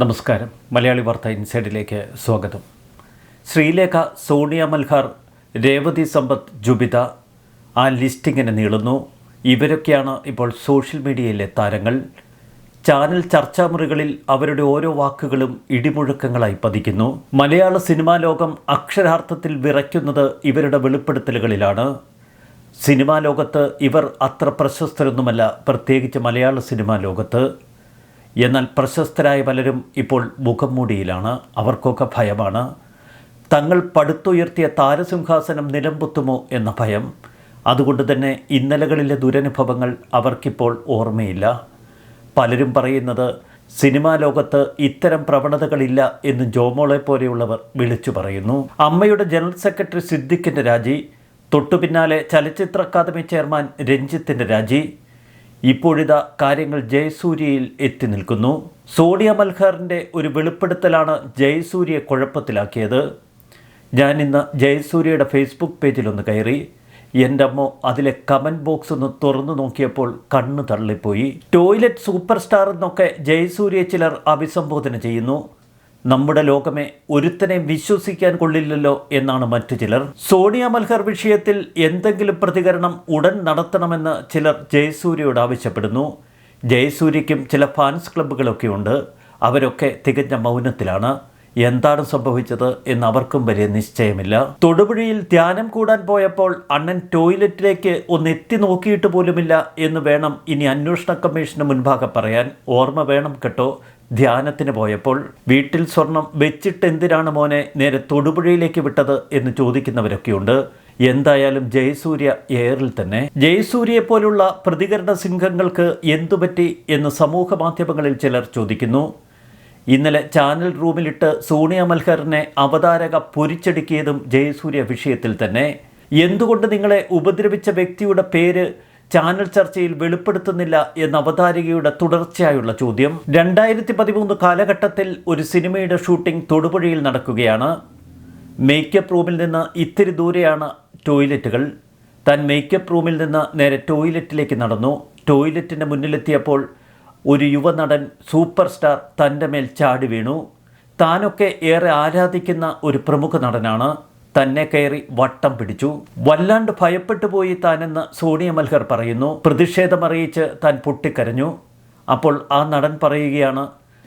നമസ്കാരം. മലയാളി വാർത്ത ഇൻസൈഡിലേക്ക് സ്വാഗതം. ശ്രീലേഖ സോണിയ മൽഹാർ രേവതി സമ്പത്ത് ജുബിത ആ ലിസ്റ്റ് ഇങ്ങനെ നീളുന്നു. ഇവരൊക്കെയാണ് ഇപ്പോൾ സോഷ്യൽ മീഡിയയിലെ താരങ്ങൾ. ചാനൽ ചർച്ചാമുറികളിൽ അവരുടെ ഓരോ വാക്കുകളും ഇടിമുഴക്കങ്ങളായി പതിക്കുന്നു. മലയാള സിനിമാ ലോകം അക്ഷരാർത്ഥത്തിൽ വിറയ്ക്കുന്നത് ഇവരുടെ വെളിപ്പെടുത്തലുകളിലാണ്. സിനിമാ ലോകത്ത് ഇവർ അത്ര പ്രശസ്തരൊന്നുമല്ല പ്രത്യേകിച്ച് മലയാള സിനിമാ ലോകത്ത്. എന്നാൽ പ്രശസ്തരായ പലരും ഇപ്പോൾ മുഖം മൂടിയിലാണ് അവർക്കൊക്കെ ഭയമാണ്. തങ്ങൾ പടുത്തുയർത്തിയ താരസിംഹാസനം നിലംപൊത്തുമോ എന്ന ഭയം. അതുകൊണ്ട് തന്നെ ഇന്നലകളിലെ ദുരനുഭവങ്ങൾ അവർക്കിപ്പോൾ ഓർമ്മയില്ല. പലരും പറയുന്നത് സിനിമാ ലോകത്ത് ഇത്തരം പ്രവണതകളില്ല എന്ന് ജോമോളെ പോലെയുള്ളവർ വിളിച്ചു പറയുന്നു. അമ്മയുടെ ജനറൽ സെക്രട്ടറി സിദ്ദിഖിന്റെ രാജി. തൊട്ടു പിന്നാലെ ചലച്ചിത്ര അക്കാദമി ചെയർമാൻ രഞ്ജിത്തിന്റെ രാജി. ഇപ്പോഴിതാ കാര്യങ്ങൾ ജയസൂര്യയിൽ എത്തി നിൽക്കുന്നു. സോണിയ മൽഹാറിന്റെ ഒരു വെളിപ്പെടുത്തലാണ് ജയസൂര്യയെ കുഴപ്പത്തിലാക്കിയത്. ഞാൻ ഇന്ന് ജയസൂര്യയുടെ ഫേസ്ബുക്ക് പേജിലൊന്ന് കയറി. എന്റെ അമ്മ അതിലെ കമന്റ് ബോക്സ് ഒന്ന് തുറന്നു നോക്കിയപ്പോൾ കണ്ണ് തള്ളിപ്പോയി. ടോയ്ലറ്റ് സൂപ്പർ സ്റ്റാർ എന്നൊക്കെ ജയസൂര്യയെ ചിലർ അഭിസംബോധന ചെയ്യുന്നു. നമ്മുടെ ലോകമേ ഒരുത്തനെ വിശ്വസിക്കാൻ കൊള്ളില്ലല്ലോ എന്നാണ് മറ്റു ചിലർ. സോണിയ മൽഹർ വിഷയത്തിൽ എന്തെങ്കിലും പ്രതികരണം ഉടൻ നടത്തണമെന്ന് ചിലർ ജയസൂര്യയോട് ആവശ്യപ്പെടുന്നു. ജയസൂര്യയ്ക്കും ചില ഫാൻസ് ക്ലബ്ബുകളൊക്കെ ഉണ്ട് അവരൊക്കെ തികഞ്ഞ മൗനത്തിലാണ്. എന്താണ് സംഭവിച്ചത് എന്ന് അവർക്കും വലിയ നിശ്ചയമില്ല. തൊടുപുഴയിൽ ധ്യാനം കൂടാൻ പോയപ്പോൾ അണ്ണൻ ടോയ്ലറ്റിലേക്ക് ഒന്ന് എത്തി നോക്കിയിട്ട് പോലുമില്ല എന്ന് വേണം ഇനി അന്വേഷണ കമ്മീഷന് മുൻപാകെ പറയാൻ. ഓർമ്മ വേണം കേട്ടോ. ധ്യാനത്തിന് പോയപ്പോൾ വീട്ടിൽ സ്വർണം വെച്ചിട്ട് എന്തിനാണ് മോനെ നേരെ തൊടുപുഴയിലേക്ക് വിട്ടത് എന്ന് ചോദിക്കുന്നവരൊക്കെയുണ്ട്. എന്തായാലും ജയസൂര്യ എയറിൽ തന്നെ. ജയസൂര്യയെ പോലുള്ള പ്രതികരണ സിംഹങ്ങൾക്ക് എന്തുപറ്റി എന്ന് സമൂഹ മാധ്യമങ്ങളിൽ ചിലർ ചോദിക്കുന്നു. ഇന്നലെ ചാനൽ റൂമിലിട്ട് സോണിയ മൽഹറിനെ അവതാരക പൊരിച്ചടുക്കിയതും ജയസൂര്യ വിഷയത്തിൽ തന്നെ. എന്തുകൊണ്ട് നിങ്ങളെ ഉപദ്രവിച്ച വ്യക്തിയുടെ പേര് ചാനൽ ചർച്ചയിൽ വെളിപ്പെടുത്തുന്നില്ല എന്ന അവതാരികയുടെ തുടർച്ചയായുള്ള ചോദ്യം. രണ്ടായിരത്തി പതിമൂന്ന് കാലഘട്ടത്തിൽ ഒരു സിനിമയുടെ ഷൂട്ടിംഗ് തൊടുപുഴയിൽ നടക്കുകയാണ്. മേക്കപ്പ് റൂമിൽ നിന്ന് ഇത്തിരി ദൂരെയാണ് ടോയ്ലറ്റുകൾ. താൻ മേക്കപ്പ് റൂമിൽ നിന്ന് നേരെ ടോയ്ലറ്റിലേക്ക് നടന്നു. ടോയ്ലറ്റിന്റെ മുന്നിലെത്തിയപ്പോൾ ഒരു യുവനടൻ സൂപ്പർ സ്റ്റാർ തന്റെ മേൽ ചാടി വീണു. താനൊക്കെ ഏറെ ആരാധിക്കുന്ന ഒരു പ്രമുഖ നടനാണ്. തന്നെ കയറി വട്ടം പിടിച്ചു. വല്ലാണ്ട് ഭയപ്പെട്ടു പോയി താനെന്ന് സോണിയ മൽഹർ പറയുന്നു. പ്രതിഷേധമറിയിച്ച് താൻ പൊട്ടിക്കരഞ്ഞു. അപ്പോൾ ആ നടൻ പറയുകയാണ്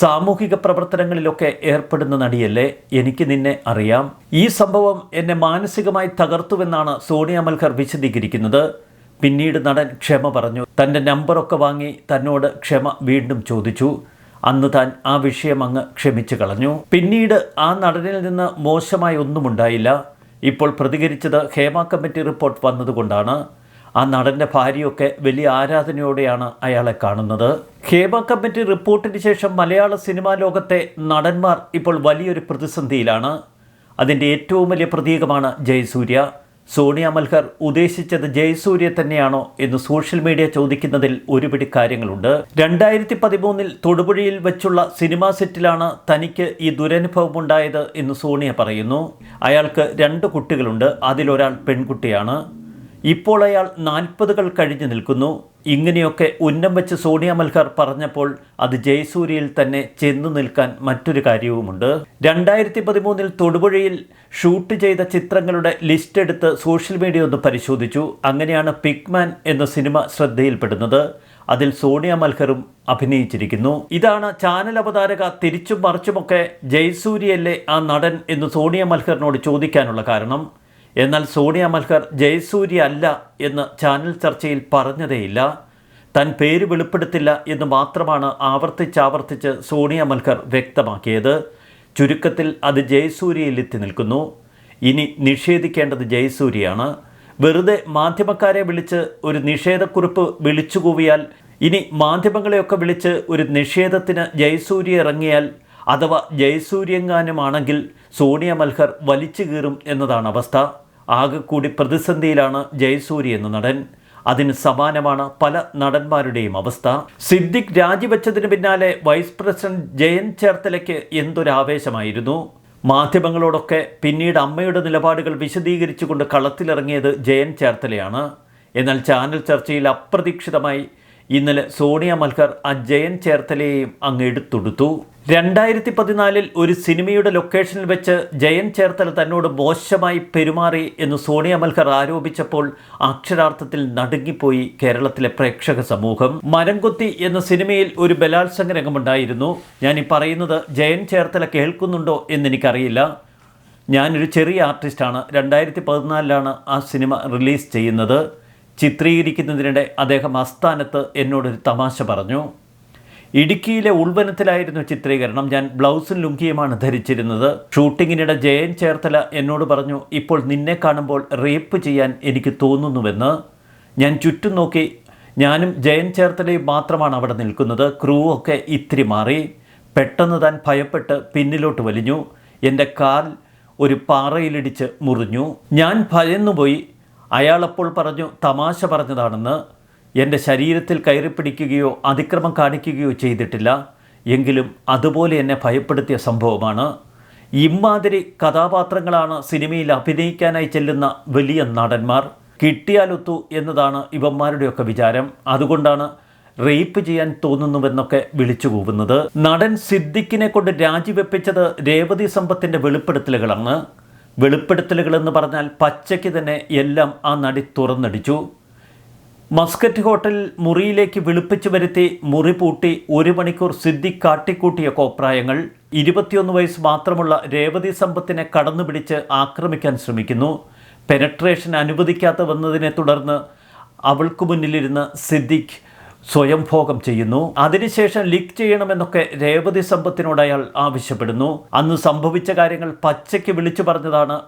സാമൂഹിക പ്രവർത്തനങ്ങളിലൊക്കെ ഏർപ്പെടുന്ന നടിയല്ലേ? എനിക്ക് നിന്നെ അറിയാം. ഈ സംഭവം എന്നെ മാനസികമായി തകർത്തുവെന്നാണ് സോണിയ മൽഹർ വിശദീകരിക്കുന്നത്. പിന്നീട് നടൻ ക്ഷമ പറഞ്ഞു. തന്റെ നമ്പറൊക്കെ വാങ്ങി തന്നോട് ക്ഷമ വീണ്ടും ചോദിച്ചു. അന്ന് താൻ ആ വിഷയം അങ്ങ് ക്ഷമിച്ചു കളഞ്ഞു. പിന്നീട് ആ നടനിൽ നിന്ന് മോശമായി ഒന്നുമുണ്ടായില്ല ഇപ്പോൾ പ്രതികരിച്ചത് ഹേമ കമ്മിറ്റി റിപ്പോർട്ട് വന്നതുകൊണ്ടാണ്. ആ നടന്റെ ഭാര്യയൊക്കെ വലിയ ആരാധനയോടെയാണ് അയാളെ കാണുന്നത്. ഹേമ കമ്മിറ്റി റിപ്പോർട്ടിന് ശേഷം മലയാള സിനിമാ ലോകത്തെ നടന്മാർ ഇപ്പോൾ വലിയൊരു പ്രതിസന്ധിയിലാണ്. അതിന്റെ ഏറ്റവും വലിയ പ്രതീകമാണ് ജയസൂര്യ. സോണിയ മൽഹർ ഉദ്ദേശിച്ചത് ജയസൂര്യ തന്നെയാണോ എന്ന് സോഷ്യൽ മീഡിയ ചോദിക്കുന്നതിൽ ഒരുപിടി കാര്യങ്ങളുണ്ട്. രണ്ടായിരത്തി പതിമൂന്നിൽ തൊടുപുഴയിൽ വെച്ചുള്ള സിനിമാ സെറ്റിലാണ് തനിക്ക് ഈ ദുരനുഭവം ഉണ്ടായത് എന്ന് സോണിയ പറയുന്നു. അയാൾക്ക് രണ്ട് കുട്ടികളുണ്ട്. അതിലൊരാൾ പെൺകുട്ടിയാണ്. ഇപ്പോൾ അയാൾ നാൽപ്പതുകൾ കഴിഞ്ഞു നിൽക്കുന്നു. ഇങ്ങനെയൊക്കെ ഉന്നം വെച്ച് സോണിയ മൽഹർ പറഞ്ഞപ്പോൾ അത് ജയസൂര്യയിൽ തന്നെ ചെന്നു നിൽക്കാൻ മറ്റൊരു കാര്യവുമുണ്ട്. രണ്ടായിരത്തി പതിമൂന്നിൽ തൊടുപുഴയിൽ ഷൂട്ട് ചെയ്ത ചിത്രങ്ങളുടെ ലിസ്റ്റ് എടുത്ത് സോഷ്യൽ മീഡിയ ഒന്ന് പരിശോധിച്ചു. അങ്ങനെയാണ് പിക്മാൻ എന്ന സിനിമ ശ്രദ്ധയിൽപ്പെടുന്നത്. അതിൽ സോണിയ മൽഹറും അഭിനയിച്ചിരിക്കുന്നു. ഇതാണ് ചാനൽ അവതാരക തിരിച്ചും മറിച്ചുമൊക്കെ ജയസൂര്യയല്ലേ ആ നടൻ എന്ന് സോണിയ മൽഹറിനോട് ചോദിക്കാനുള്ള കാരണം. എന്നാൽ സോണിയ മൽഹർ ജയസൂര്യ അല്ല എന്ന് ചാനൽ ചർച്ചയിൽ പറഞ്ഞതേയില്ല. താൻ പേര് വെളിപ്പെടുത്തില്ല എന്ന് മാത്രമാണ് ആവർത്തിച്ചാവർത്തിച്ച് സോണിയ മൽഹർ വ്യക്തമാക്കിയത്. ചുരുക്കത്തിൽ അത് ജയസൂര്യയിൽ എത്തി നിൽക്കുന്നു. ഇനി നിഷേധിക്കേണ്ടത് ജയസൂര്യയാണ്. വെറുതെ മാധ്യമക്കാരെ വിളിച്ച് ഒരു നിഷേധക്കുറിപ്പ് വിളിച്ചുകൂവിയാൽ ഇനി മാധ്യമങ്ങളെയൊക്കെ വിളിച്ച് ഒരു നിഷേധത്തിന് ജയസൂര്യ ഇറങ്ങിയാൽ അഥവാ ജയസൂര്യങ്ങാനുമാണെങ്കിൽ സോണിയ മൽഹർ വലിച്ചു കീറും എന്നതാണ് അവസ്ഥ. ആകെക്കൂടി പ്രതിസന്ധിയിലാണ് ജയസൂര്യ എന്ന നടൻ. അതിന് സമാനമാണ് പല നടന്മാരുടെയും അവസ്ഥ. സിദ്ദിഖ് രാജിവെച്ചതിന് പിന്നാലെ വൈസ് പ്രസിഡന്റ് ജയൻ ചേർത്തലയ്ക്ക് എന്തൊരാവേശമായിരുന്നു? മാധ്യമങ്ങളോടൊക്കെ പിന്നീട് അമ്മയുടെ നിലപാടുകൾ വിശദീകരിച്ചുകൊണ്ട് കളത്തിലിറങ്ങിയത് ജയൻ ചേർത്തലയാണ്. എന്നാൽ ചാനൽ ചർച്ചയിൽ അപ്രതീക്ഷിതമായി ഇന്നലെ സോണിയ മൽഹർ ആ ജയൻ ചേർത്തലയെയും അങ്ങ് എടുത്തൊടുത്തു. രണ്ടായിരത്തി പതിനാലിൽ ഒരു സിനിമയുടെ ലൊക്കേഷനിൽ വെച്ച് ജയൻ ചേർത്തല തന്നോട് മോശമായി പെരുമാറി എന്ന് സോണിയ മൽഹർ ആരോപിച്ചപ്പോൾ അക്ഷരാർത്ഥത്തിൽ നടുങ്ങിപ്പോയി കേരളത്തിലെ പ്രേക്ഷക സമൂഹം. മരംകൊത്തി എന്ന സിനിമയിൽ ഒരു ബലാത്സംഗ രംഗമുണ്ടായിരുന്നു. ഞാൻ ഈ പറയുന്നത് ജയൻ ചേർത്തല കേൾക്കുന്നുണ്ടോ എന്നെനിക്കറിയില്ല. ഞാനൊരു ചെറിയ ആർട്ടിസ്റ്റാണ്. രണ്ടായിരത്തി പതിനാലിലാണ് ആ സിനിമ റിലീസ് ചെയ്യുന്നത്. ചിത്രീകരിക്കുന്നതിനിടെ അദ്ദേഹം ആസ്ഥാനത്ത് എന്നോടൊരു തമാശ പറഞ്ഞു. ഇടുക്കിയിലെ ഉൾവനത്തിലായിരുന്നു ചിത്രീകരണം. ഞാൻ ബ്ലൗസും ലുങ്കിയുമാണ് ധരിച്ചിരുന്നത്. ഷൂട്ടിങ്ങിനിടെ ജയൻ ചേർത്തല എന്നോട് പറഞ്ഞു ഇപ്പോൾ നിന്നെ കാണുമ്പോൾ റേപ്പ് ചെയ്യാൻ എനിക്ക് തോന്നുന്നുവെന്ന്. ഞാൻ ചുറ്റും നോക്കി. ഞാനും ജയൻ ചേർത്തലയും മാത്രമാണ് അവിടെ നിൽക്കുന്നത്. ക്രൂ ഒക്കെ ഇത്തിരി മാറി. പെട്ടെന്ന് താൻ ഭയപ്പെട്ട് പിന്നിലോട്ട് വലിഞ്ഞു. എന്റെ കാൽ ഒരു പാറയിലിടിച്ച് മുറിഞ്ഞു. ഞാൻ ഭയന്നുപോയി. അയാളപ്പോൾ പറഞ്ഞു തമാശ പറഞ്ഞതാണെന്ന്. എന്റെ ശരീരത്തിൽ കയറിപ്പിടിക്കുകയോ അതിക്രമം കാണിക്കുകയോ ചെയ്തിട്ടില്ല. എങ്കിലും അതുപോലെ എന്നെ ഭയപ്പെടുത്തിയ സംഭവമാണ്. ഇമാതിരി കഥാപാത്രങ്ങളാണ് സിനിമയിൽ അഭിനയിക്കാനായി ചെല്ലുന്ന വലിയ നടന്മാർ. കിട്ടിയാലൊത്തു എന്നതാണ് ഇവന്മാരുടെയൊക്കെ വിചാരം. അതുകൊണ്ടാണ് റേപ്പ് ചെയ്യാൻ തോന്നുന്നുവെന്നൊക്കെ വിളിച്ചു കൂവുന്നത്. നടൻ സിദ്ദിഖിനെ കൊണ്ട് രാജിവെപ്പിച്ചത് രേവതി സമ്പത്തിന്റെ വെളിപ്പെടുത്തലുകളാണ്. വെളിപ്പെടുത്തലുകളെന്ന് പറഞ്ഞാൽ പച്ചയ്ക്ക് തന്നെ എല്ലാം ആ നടി തുറന്നടിച്ചു. മസ്കറ്റ് ഹോട്ടൽ മുറിയിലേക്ക് വിളിപ്പിച്ചു വരുത്തി മുറി പൂട്ടി ഒരു മണിക്കൂർ സിദ്ദിഖ് കാട്ടിക്കൂട്ടിയ കോപ്രായങ്ങൾ. ഇരുപത്തിയൊന്ന് വയസ്സ് മാത്രമുള്ള രേവതി സമ്പത്തിനെ കടന്നുപിടിച്ച് ആക്രമിക്കാൻ ശ്രമിക്കുന്നു. പെനട്രേഷൻ അനുവദിക്കാത്ത വന്നതിനെ തുടർന്ന് അവൾക്ക് മുന്നിലിരുന്ന് സിദ്ദിഖ് സ്വയംഭോഗം ചെയ്യുന്നു. അതിനുശേഷം ലീക്ക് ചെയ്യണമെന്നൊക്കെ രേവതി സമ്പത്തിനോട് അയാൾ ആവശ്യപ്പെടുന്നു. അന്ന് സംഭവിച്ച കാര്യങ്ങൾ പച്ചയ്ക്ക് വിളിച്ചു പറഞ്ഞതാണ്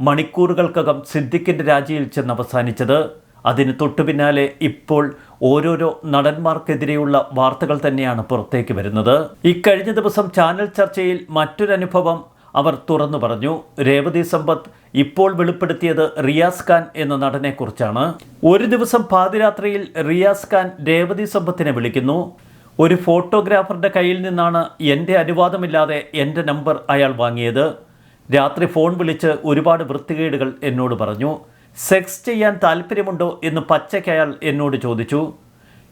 മണിക്കൂറുകൾക്കകം സിദ്ദിഖിന്റെ രാജിയിൽ ചെന്ന് അവസാനിച്ചത്. അതിന് തൊട്ടു പിന്നാലെ ഇപ്പോൾ ഓരോരോ നടന്മാർക്കെതിരെയുള്ള വാർത്തകൾ തന്നെയാണ് പുറത്തേക്ക് വരുന്നത്. ഇക്കഴിഞ്ഞ ദിവസം ചാനൽ ചർച്ചയിൽ മറ്റൊരനുഭവം അവർ തുറന്നു പറഞ്ഞു. രേവതി സമ്പത്ത് ഇപ്പോൾ വെളിപ്പെടുത്തിയത് റിയാസ് ഖാൻ എന്ന നടനെക്കുറിച്ചാണ്. ഒരു ദിവസം പാതിരാത്രിയിൽ റിയാസ് ഖാൻ രേവതി സമ്പത്തിനെ വിളിക്കുന്നു. ഒരു ഫോട്ടോഗ്രാഫറുടെ കയ്യിൽ നിന്നാണ് എന്റെ അനുവാദമില്ലാതെ എന്റെ നമ്പർ അയാൾ വാങ്ങിയത്. രാത്രി ഫോൺ വിളിച്ച് ഒരുപാട് വൃത്തികേടുകൾ എന്നോട് പറഞ്ഞു. സെക്സ് ചെയ്യാൻ താല്പര്യമുണ്ടോ എന്ന് പച്ചയ്ക്ക് അയാൾ എന്നോട് ചോദിച്ചു.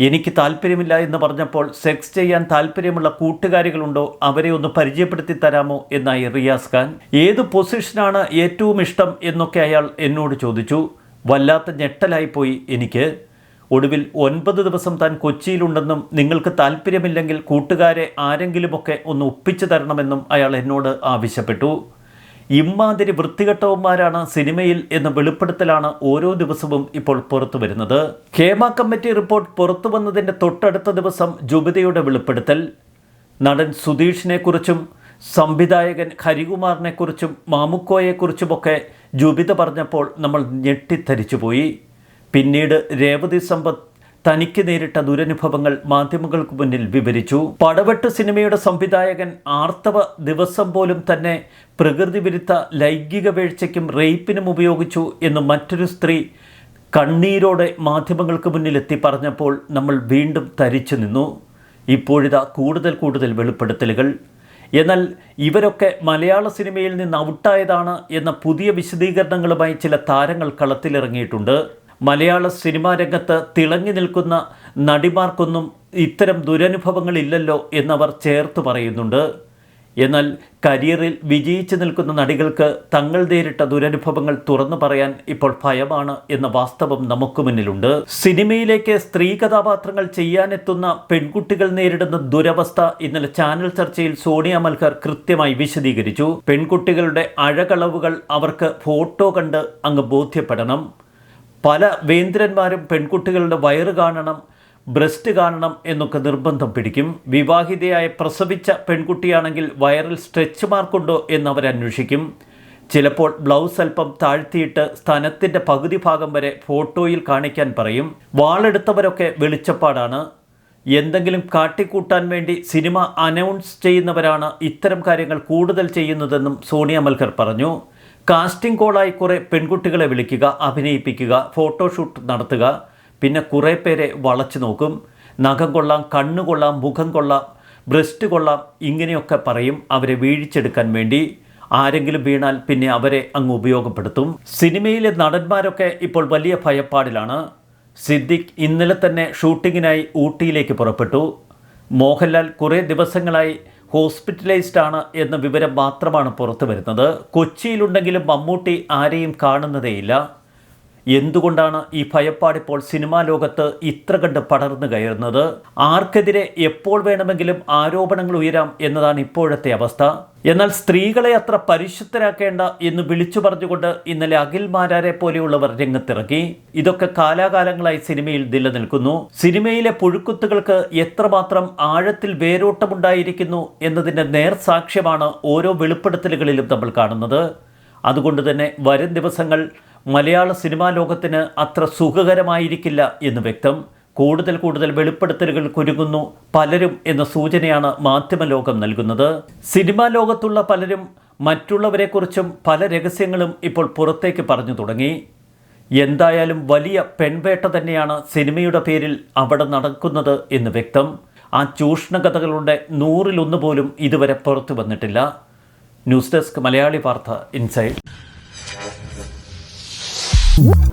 എനിക്ക് താല്പര്യമില്ല എന്ന് പറഞ്ഞപ്പോൾ സെക്സ് ചെയ്യാൻ താല്പര്യമുള്ള കൂട്ടുകാരികളുണ്ടോ അവരെ ഒന്ന് പരിചയപ്പെടുത്തി തരാമോ എന്നായി റിയാസ് ഖാൻ. ഏത് പൊസിഷനാണ് ഏറ്റവും ഇഷ്ടം എന്നൊക്കെ അയാൾ എന്നോട് ചോദിച്ചു. വല്ലാത്ത ഞെട്ടലായിപ്പോയി എനിക്ക്. ഒടുവിൽ ഒൻപത് ദിവസം താൻ കൊച്ചിയിലുണ്ടെന്നും നിങ്ങൾക്ക് താല്പര്യമില്ലെങ്കിൽ കൂട്ടുകാരെ ആരെങ്കിലുമൊക്കെ ഒന്ന് ഒപ്പിച്ചു തരണമെന്നും അയാൾ എന്നോട് ആവശ്യപ്പെട്ടു. ഇമ്മാതിരി വൃത്തികെട്ടവന്മാരാണ് സിനിമയിൽ എന്ന വെളിപ്പെടുത്തലാണ് ഓരോ ദിവസവും ഇപ്പോൾ പുറത്തു വരുന്നത്. ഹേമ കമ്മിറ്റി റിപ്പോർട്ട് പുറത്തു വന്നതിന്റെ തൊട്ടടുത്ത ദിവസം ജുബിതയുടെ വെളിപ്പെടുത്തൽ. നടൻ സുധീഷിനെക്കുറിച്ചും സംവിധായകൻ ഹരികുമാറിനെക്കുറിച്ചും മാമുക്കോയെക്കുറിച്ചുമൊക്കെ ജുബിത പറഞ്ഞപ്പോൾ നമ്മൾ ഞെട്ടിത്തരിച്ചുപോയി. പിന്നീട് രേവതി സമ്പത്ത് തനിക്ക് നേരിട്ട ദുരനുഭവങ്ങൾ മാധ്യമങ്ങൾക്ക് മുന്നിൽ വിവരിച്ചു. പടവെട്ട് സിനിമയുടെ സംവിധായകൻ ആർത്തവ ദിവസം പോലും തന്നെ പ്രകൃതി വിരുദ്ധ ലൈംഗിക വീഴ്ചയ്ക്കും റേപ്പിനും ഉപയോഗിച്ചു എന്ന് മറ്റൊരു സ്ത്രീ കണ്ണീരോടെ മാധ്യമങ്ങൾക്ക് മുന്നിലെത്തി പറഞ്ഞപ്പോൾ നമ്മൾ വീണ്ടും തരിച്ചു നിന്നു. ഇപ്പോഴിതാ കൂടുതൽ കൂടുതൽ വെളിപ്പെടുത്തലുകൾ. എന്നാൽ ഇവരൊക്കെ മലയാള സിനിമയിൽ നിന്ന് ഔട്ടായതാണ് എന്ന പുതിയ വിശദീകരണങ്ങളുമായി ചില താരങ്ങൾ കളത്തിലിറങ്ങിയിട്ടുണ്ട്. മലയാള സിനിമാ രംഗത്ത് തിളങ്ങി നിൽക്കുന്ന നടിമാർക്കൊന്നും ഇത്തരം ദുരനുഭവങ്ങളില്ലല്ലോ എന്നവർ ചേർത്ത് പറയുന്നുണ്ട്. എന്നാൽ കരിയറിൽ വിജയിച്ചു നിൽക്കുന്ന നടികൾക്ക് തങ്ങൾ നേരിട്ട ദുരനുഭവങ്ങൾ തുറന്നു പറയാൻ ഇപ്പോൾ ഭയമാണ് എന്ന വാസ്തവം നമുക്ക് മുന്നിലുണ്ട്. സിനിമയിലേക്ക് സ്ത്രീ കഥാപാത്രങ്ങൾ ചെയ്യാനെത്തുന്ന പെൺകുട്ടികൾ നേരിടുന്ന ദുരവസ്ഥ ഇന്നലെ ചാനൽ ചർച്ചയിൽ സോണിയ മൽഹർ കൃത്യമായി വിശദീകരിച്ചു. പെൺകുട്ടികളുടെ അഴകളവുകൾ അവർക്ക് ഫോട്ടോ കണ്ട് അങ്ങ് ബോധ്യപ്പെടണം. പല വേന്ദ്രന്മാരും പെൺകുട്ടികളുടെ വയറ് കാണണം ബ്രസ്റ്റ് കാണണം എന്നൊക്കെ നിർബന്ധം പിടിക്കും. വിവാഹിതയായ പ്രസവിച്ച പെൺകുട്ടിയാണെങ്കിൽ വയറിൽ സ്ട്രെച്ച് മാർക്കുണ്ടോ എന്നവരന്വേഷിക്കും ചിലപ്പോൾ ബ്ലൗസ് അല്പം താഴ്ത്തിയിട്ട് സ്ഥലത്തിന്റെ പകുതി ഭാഗം വരെ ഫോട്ടോയിൽ കാണിക്കാൻ പറയും. വാളെടുത്തവരൊക്കെ വെളിച്ചപ്പാടാണ്. എന്തെങ്കിലും കാട്ടിക്കൂട്ടാൻ വേണ്ടി സിനിമ അനൗൺസ് ചെയ്യുന്നവരാണ് ഇത്തരം കാര്യങ്ങൾ കൂടുതൽ ചെയ്യുന്നതെന്നും സോണിയ മൽക്കർ പറഞ്ഞു. കാസ്റ്റിംഗ് കോളായി കുറേ പെൺകുട്ടികളെ വിളിക്കുക അഭിനയിപ്പിക്കുക ഫോട്ടോഷൂട്ട് നടത്തുക. പിന്നെ കുറേ പേരെ വളച്ചു നോക്കും. നഖം കൊള്ളാം കണ്ണ് കൊള്ളാം മുഖം കൊള്ളാം ബ്രസ്റ്റ് കൊള്ളാം ഇങ്ങനെയൊക്കെ പറയും. അവരെ വീഴിച്ചെടുക്കാൻ വേണ്ടി ആരെങ്കിലും വീണാൽ പിന്നെ അവരെ അങ്ങ് ഉപയോഗപ്പെടുത്തും. സിനിമയിലെ നടന്മാരൊക്കെ ഇപ്പോൾ വലിയ ഭയപ്പാടിലാണ്. സിദ്ദിഖ് ഇന്നലെ തന്നെ ഷൂട്ടിങ്ങിനായി ഊട്ടിയിലേക്ക് പുറപ്പെട്ടു. മോഹൻലാൽ കുറേ ദിവസങ്ങളായി ഹോസ്പിറ്റലൈസ്ഡ് ആണ് എന്ന വിവരം മാത്രമാണ് പുറത്തു വരുന്നത് കൊച്ചിയിലുണ്ടെങ്കിലും മമ്മൂട്ടി ആരെയും കാണുന്നതേയില്ല. എന്തുകൊണ്ടാണ് ഈ ഭയപ്പാട് ഇപ്പോൾ സിനിമാ ലോകത്ത് ഇത്ര കണ്ട് പടർന്നു കയറുന്നത്? ആർക്കെതിരെ എപ്പോൾ വേണമെങ്കിലും ആരോപണങ്ങൾ ഉയരാം എന്നതാണ് ഇപ്പോഴത്തെ അവസ്ഥ. എന്നാൽ സ്ത്രീകളെ അത്ര പരിശുദ്ധരാക്കേണ്ട എന്ന് വിളിച്ചു പറഞ്ഞുകൊണ്ട് ഇന്നലെ അഖിൽ മാരാരെ പോലെയുള്ളവർ രംഗത്തിറങ്ങി. ഇതൊക്കെ കാലാകാലങ്ങളായി സിനിമയിൽ നിലനിൽക്കുന്നു. സിനിമയിലെ പുഴുക്കുത്തുകൾക്ക് എത്രമാത്രം ആഴത്തിൽ വേരോട്ടമുണ്ടായിരിക്കുന്നു എന്നതിന്റെ നേർസാക്ഷ്യമാണ് ഓരോ വെളിപ്പെടുത്തലുകളിലും നമ്മൾ കാണുന്നത്. അതുകൊണ്ട് തന്നെ വരും ദിവസങ്ങൾ മലയാള സിനിമാ ലോകത്തിന് അത്ര സുഖകരമായിരിക്കില്ല എന്ന് വ്യക്തം. കൂടുതൽ കൂടുതൽ വെളിപ്പെടുത്തലുകൾ കുരുങ്ങുന്നു പലരും എന്ന സൂചനയാണ് മാധ്യമലോകം നൽകുന്നത്. സിനിമാ ലോകത്തുള്ള പലരും മറ്റുള്ളവരെക്കുറിച്ചും പല രഹസ്യങ്ങളും ഇപ്പോൾ പുറത്തേക്ക് പറഞ്ഞു തുടങ്ങി. എന്തായാലും വലിയ പെൺവേട്ട തന്നെയാണ് സിനിമയുടെ പേരിൽ അവിടെ നടക്കുന്നത് എന്ന് വ്യക്തം. ആ ചൂഷണകഥകളുടെ നൂറിലൊന്ന് പോലും ഇതുവരെ പുറത്തു വന്നിട്ടില്ല. ന്യൂസ് ഡെസ്ക് മലയാളി വാർത്ത ഇൻസൈഡ് Woo!